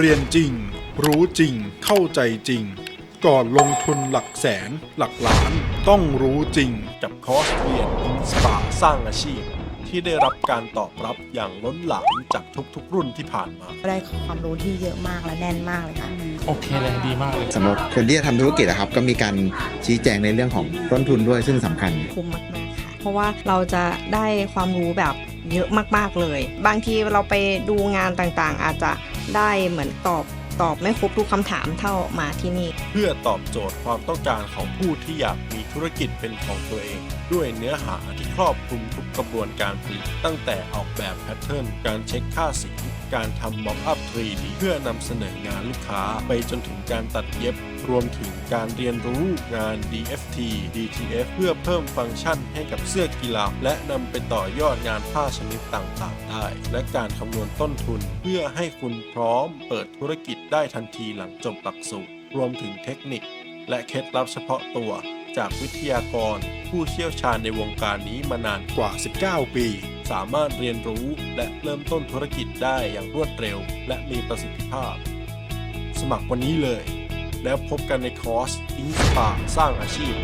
เรียนจริง รู้จริง เข้าใจจริง ก่อนลงทุนหลักแสนหลักล้าน ต้องรู้จริงกับคอร์สเรียนอินสปาสร้างอาชีพ ที่ได้รับการตอบรับอย่างล้นหลามจากทุกๆ รุ่นที่ผ่านมา ได้ความรู้ที่เยอะมากและแน่นมากเลยค่ะ โอเคเลยดีมากเลย สำหรับคนที่จะทำธุรกิจอะครับ ก็มีการชี้แจงในเรื่องของต้นทุนด้วยซึ่งสำคัญ คุ้มมากๆค่ะ เพราะว่าเราจะได้ความรู้แบบเยอะมากๆเลย บางทีเราไปดูงานต่างๆ อาจจะ ได้เหมือนตอบตอบไม่ครบทุกคำถามเท่ามาที่นี่ เพื่อตอบโจทย์ความต้องการของผู้ที่อยากมีธุรกิจเป็นของตัวเอง ด้วยเนื้อหาที่ครอบคลุมทุกกระบวนการผลิตตั้งแต่ออกแบบแพทเทิร์นการเช็คค่าสีการทำม็อกอัพ 3D เพื่อนำเสนองานลูกค้าไปจนถึงการตัดเย็บ รวมถึงการเรียนรู้งาน DFT DTF เพื่อเพิ่มฟังก์ชันให้กับเสื้อกีฬา และนำไปต่อยอดงานผ้าชนิดต่างๆ ได้ และการคำนวณต้นทุน เพื่อให้คุณพร้อมเปิดธุรกิจได้ทันทีหลังจบหลักสูตร รวมถึงเทคนิค และเคล็ดลับเฉพาะตัว จากวิทยากร ผู้เชี่ยวชาญในวงการนี้มานานกว่า 19 ปี สามารถเรียนรู้และเริ่มต้นธุรกิจได้อย่างรวดเร็ว และมีประสิทธิภาพ สมัครวันนี้เลย แล้วพบกันในคอร์สอินสปาสร้างอาชีพ